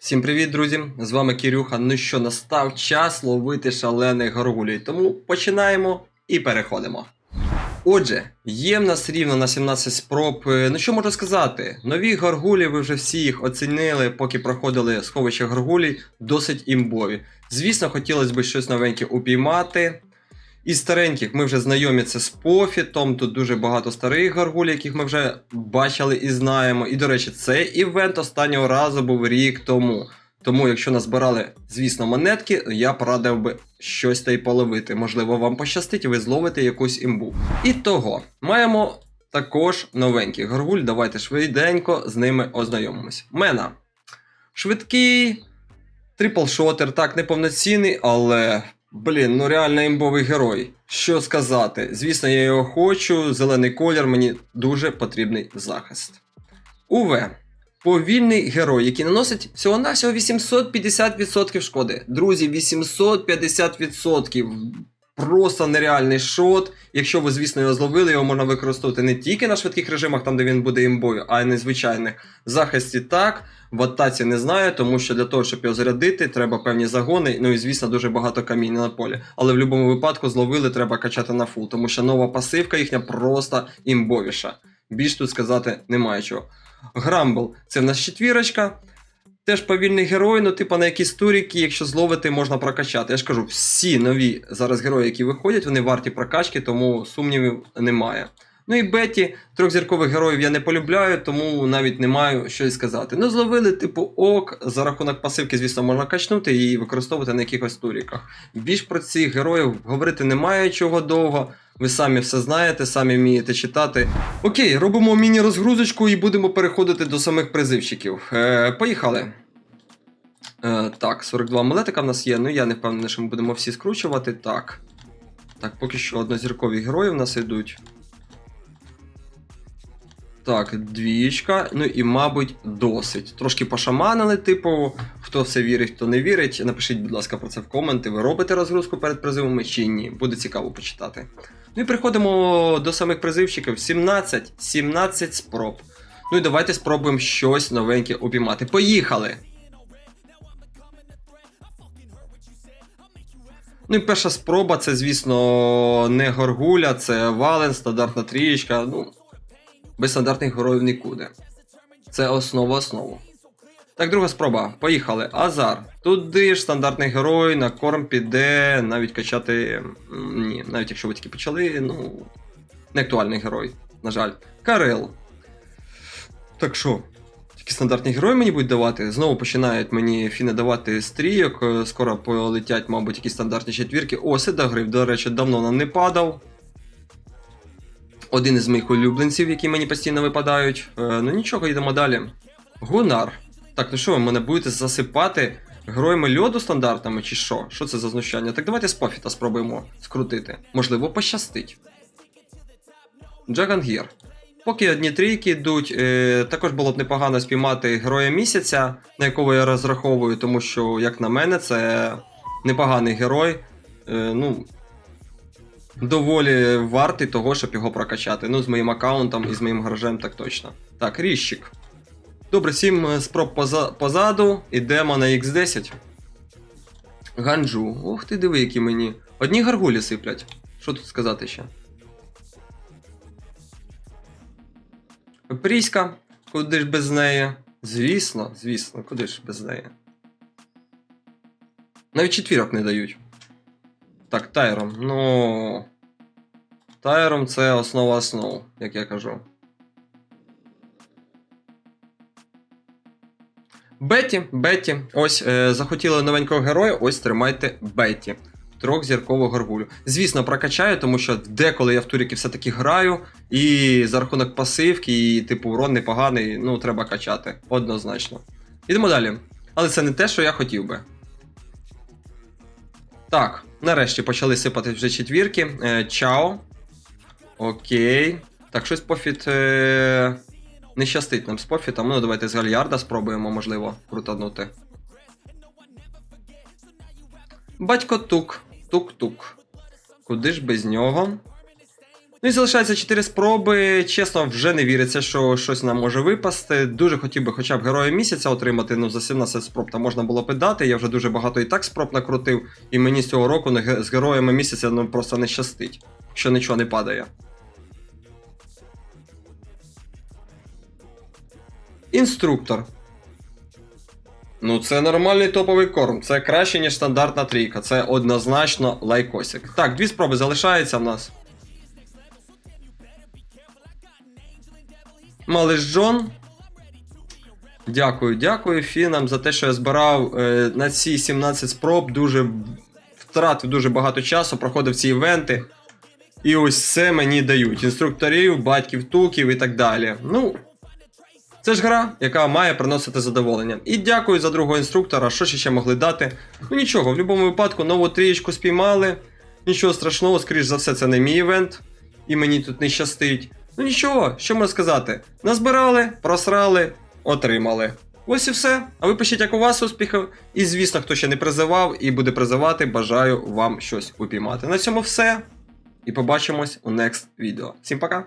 Всім привіт, друзі! З вами Кірюха. Ну що, настав час ловити шалених горгулей. Тому починаємо і переходимо. Отже, є в нас рівно на 17 спроб. Е, Ну що можу сказати? Нові горгулі, ви вже всі їх оцінили, поки проходили сховище горгулій, досить імбові. Звісно, хотілося б щось новеньке упіймати. Із стареньких ми вже знайомі це з Пофітом. Тут дуже багато старих горгуль, яких ми вже бачили і знаємо. І, до речі, цей івент останнього разу був рік тому. Тому, якщо назбирали, звісно, монетки, я порадив би щось та й половити. Можливо, вам пощастить, ви зловите якусь імбу. І того, маємо також новеньких горгуль. Давайте швиденько з ними ознайомимось. Мена. Швидкий, трипл-шотер, так, неповноцінний, але. Блін, ну реально імбовий герой. Що сказати? Звісно, я його хочу. Зелений колір, мені дуже потрібний захист. УВ. Повільний герой, який наносить всього-навсього 850% шкоди. Друзі, 850%. Просто нереальний шот. Якщо ви, звісно, його зловили, його можна використовувати не тільки на швидких режимах, там де він буде імбою, а й на звичайних захисті так. В атаці не знаю, тому що для того, щоб його зарядити, треба певні загони, ну і звісно, дуже багато каміння на полі. Але в будь-якому випадку зловили, треба качати на фул, тому що нова пасивка їхня просто імбовіша. Більш тут сказати немає чого. Грамбл це в нас четвірочка. Теж повільний герой, ну, типу, на якісь туріки, якщо зловити, можна прокачати. Я ж кажу, всі нові зараз герої, які виходять, вони варті прокачки, тому сумнівів немає. Ну і Беті, трьохзіркових героїв я не полюбляю, тому навіть не маю що й сказати. Ну, зловили, типу, ок, за рахунок пасивки, звісно, можна качнути і використовувати на якихось туріках. Більш про цих героїв говорити немає чого довго. Ви самі все знаєте, самі вмієте читати. Окей, робимо міні-розгрузочку і будемо переходити до самих призивчиків. Е, поїхали. Е, так, 42 амулетика в нас є. Ну я не впевнений, що ми будемо всі скручувати. Так. Так, поки що однозіркові герої в нас йдуть. Так, двічка. Ну і, мабуть, досить. Трошки пошаманили, типу, хто все вірить, хто не вірить. Напишіть, будь ласка, про це в коменти. Ви робите розгрузку перед призивами чи ні? Буде цікаво почитати. Ну і переходимо до самих призивчиків. 17, 17 спроб. Ну і давайте спробуємо щось новеньке обіймати. Поїхали! Ну і перша спроба це, звісно, не горгуля, це вален, стандартна трієчка. Ну, без стандартних героїв нікуди. Це основа основу. Так, друга спроба. Поїхали. Азар. Туди ж стандартний герой, на корм піде, навіть качати. Ні, навіть якщо ви тільки почали, ну. Не актуальний герой, на жаль. Карел. Так що, тільки стандартні герої мені будуть давати. Знову починають мені фіни давати стрійок. е, Скоро полетять, мабуть, якісь стандартні четвірки. О, Седагрив, до речі, давно нам не падав. Один із моїх улюбленців, які мені постійно випадають. Е, ну нічого, йдемо далі. Гунар. Так, ну що, ви мене будете засипати героями льоду стандартами, чи що? Що це за знущання? Так давайте з пофіта спробуємо скрутити. Можливо, пощастить. Джагангір. Поки одні трійки йдуть, е, також було б непогано спіймати героя місяця, на якого я розраховую, тому що, як на мене, це непоганий герой. Е, ну, доволі вартий того, щоб його прокачати. Ну, з моїм аккаунтом і з моїм гаражем так точно. Так, ріщик. Добре, 7 спроб поза- позаду. Ідемо на X10. Ганджу. Ух ти, диви, які мені. Одні гаргулі сиплять. Що тут сказати ще? Пріська. Куди ж без неї? Звісно, звісно, куди ж без неї. Навіть четвірок не дають. Так, Тайром. Ну. Тайром це основа основ, як я кажу. Беті, Беті. Ось е, захотіли новенького героя, ось тримайте Беті. Трьохзіркову горгулю. Звісно, прокачаю, тому що деколи я в туріки все-таки граю, і за рахунок пасивки, і типу урон непоганий, ну треба качати. Однозначно. Ідемо далі. Але це не те, що я хотів би. Так, нарешті почали сипати вже четвірки. Е, чао. Окей. Так, щось пофіт. Е... Не щастить нам з пофітом. Ну, давайте з гальярда спробуємо, можливо, крутанути. Батько тук. Тук-тук. Куди ж без нього? Ну і залишається 4 спроби. Чесно, вже не віриться, що щось нам може випасти. Дуже хотів би хоча б героя місяця отримати. Ну за 17 спроб там можна було б дати. Я вже дуже багато і так спроб накрутив. І мені з цього року з героями місяця ну просто не щастить, що нічого не падає. Інструктор. Ну, це нормальний топовий корм. Це краще, ніж стандартна трійка. Це однозначно лайкосик. Так, дві спроби залишаються в нас. Малиш Джон. Дякую, дякую фінам за те, що я збирав е, на ці 17 спроб. Дуже втратив дуже багато часу, проходив ці івенти. І ось це мені дають. Інструкторів, батьків, туків і так далі. Ну, це ж гра, яка має приносити задоволення. І дякую за другого інструктора, що ще могли дати. Ну нічого, в будь-якому випадку нову трієчку спіймали. Нічого страшного, скоріш за все, це не мій івент, і мені тут не щастить. Ну нічого, що можна сказати? Назбирали, просрали, отримали. Ось і все. А ви пишіть, як у вас успіхів. І звісно, хто ще не призивав і буде призивати, бажаю вам щось упіймати. На цьому все. І побачимось у next відео. Всім пока!